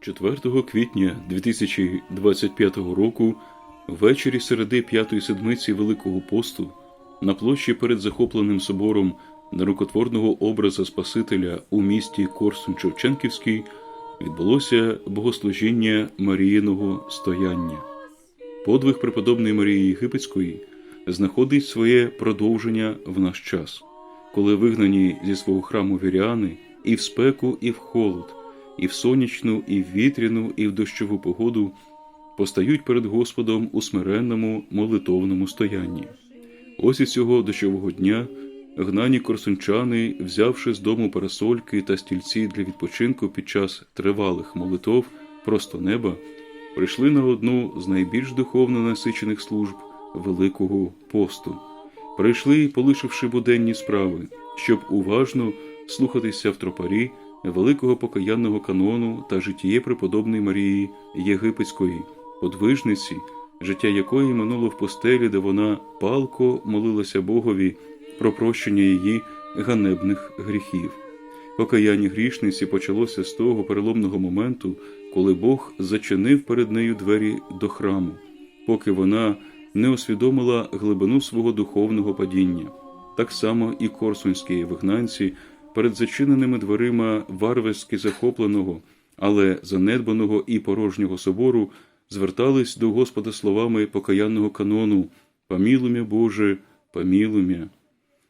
4 квітня 2025 року, ввечері середи п'ятої седмиці Великого посту, на площі перед захопленим собором нерукотворного образа Спасителя у місті Корсун Шевченківський відбулося богослужіння Маріїного стояння. Подвиг преподобної Марії Єгипетської знаходить своє продовження в наш час, коли вигнані зі свого храму віряни і в спеку, і в холод, і в сонячну, і в вітряну, і в дощову погоду постають перед Господом у смиренному молитовному стоянні. Ось і цього дощового дня гнані корсунчани, взявши з дому парасольки та стільці для відпочинку під час тривалих молитов просто неба, прийшли на одну з найбільш духовно насичених служб Великого посту. Прийшли, полишивши буденні справи, щоб уважно слухатися в тропарі великого покаянного канону та житіє преподобної Марії Єгипетської, подвижниці, життя якої минуло в постелі, де вона палко молилася Богові про прощення її ганебних гріхів. Покаяння грішниці почалося з того переломного моменту, коли Бог зачинив перед нею двері до храму, поки вона не усвідомила глибину свого духовного падіння. Так само і корсунські вигнанці перед зачиненими дверима варварськи захопленого, але занедбаного і порожнього собору звертались до Господа словами покаянного канону Помілуймя Боже, помілуймя.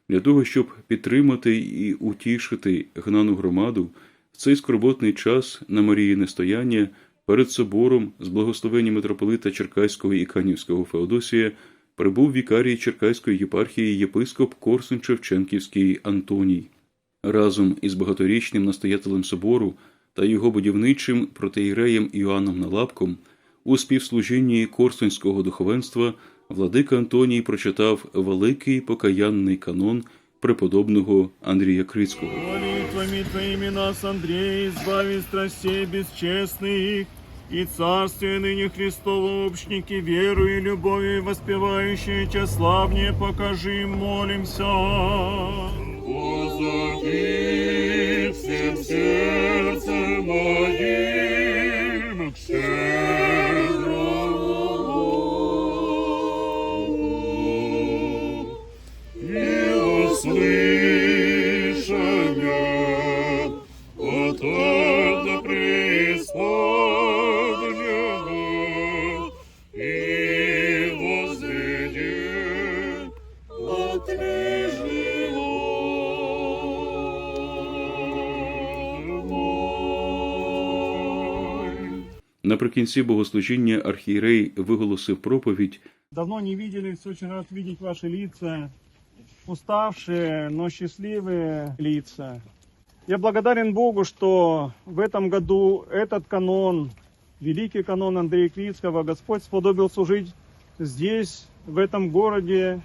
Для того, щоб підтримати і утішити гнану громаду, в цей скорботний час на Маріїне стояння перед собором з благословення митрополита Черкаського і Канівського Феодосія прибув вікарій Черкаської єпархії єпископ Корсун Шевченківський Антоній. Разом із багаторічним настоятелем собору та його будівничим протеєреєм Іоанном Налапком у співслужінні корсунського духовенства владика Антоній прочитав великий покаянний канон преподобного Андрія Крицького. Молитвами Твоими нас, Андрей, избави из страстей бесчестных, и царствие ныне Христово общники, веру и любовью воспевающие Тя славнее покажи, молимся. Возови всем сердцем моим к Богу. И услышания Наприкінці богослужіння архієрей виголосив проповідь Давно не виделись, очень рад видеть ваши лица, уставшие, но счастливые лица. Я благодарен Богу, что в этом году этот канон, великий канон Андрея Крицкого, Господь сподобил служить здесь, в этом городе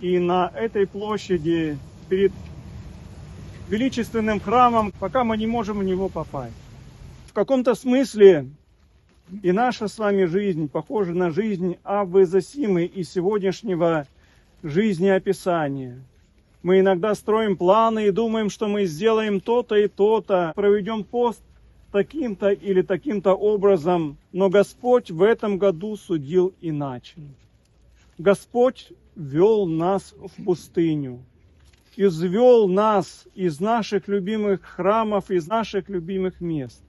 и на этой площади перед величественным храмом, пока мы не можем в него попасть. В каком-то смысле и наша с вами жизнь похожа на жизнь Аввы Зосимы из сегодняшнего жизнеописания. Мы иногда строим планы и думаем, что мы сделаем то-то и то-то, проведем пост таким-то или таким-то образом, но Господь в этом году судил иначе. Господь вел нас в пустыню, извел нас из наших любимых храмов, из наших любимых мест.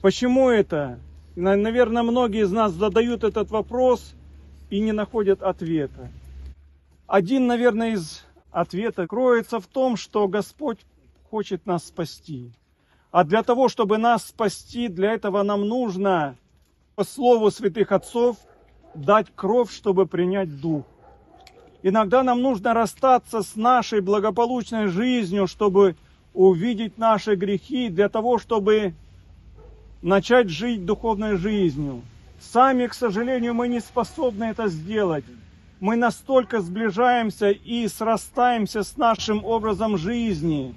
Почему это? На- Наверное, многие из нас задают этот вопрос и не находят ответа. Один, наверное, из ответов кроется в том, что Господь хочет нас спасти. А для того, чтобы нас спасти, для этого нам нужно, по слову святых отцов, дать кровь, чтобы принять дух. Иногда нам нужно расстаться с нашей благополучной жизнью, чтобы увидеть наши грехи, для того, чтобы начать жить духовной жизнью. Сами, к сожалению, мы не способны это сделать. Мы настолько сближаемся и срастаемся с нашим образом жизни,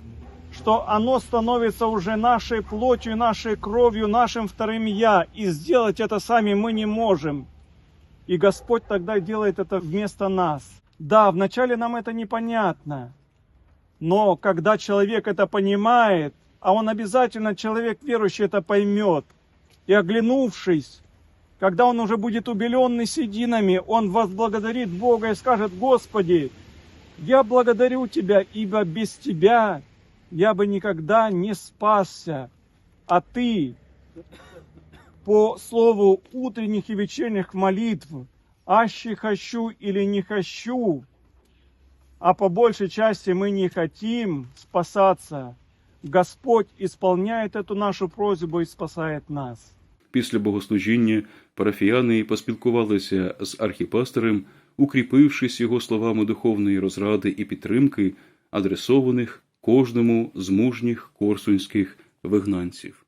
что оно становится уже нашей плотью, нашей кровью, нашим вторым «я». И сделать это сами мы не можем. И Господь тогда делает это вместо нас. Да, вначале нам это непонятно. Но когда человек это понимает, а он обязательно, человек верующий, это поймет. И оглянувшись, когда он уже будет убеленный сединами, он возблагодарит Бога и скажет, Господи, я благодарю Тебя, ибо без Тебя я бы никогда не спасся, а Ты по слову утренних и вечерних молитв, аще хочу или не хочу, а по большей части мы не хотим спасаться, Господь исполняет эту нашу просьбу і спасає нас. Після богослужіння парафіяни поспілкувалися з архіпастером, укріпившись його словами духовної розради і підтримки, адресованих кожному з мужніх корсунських вигнанців.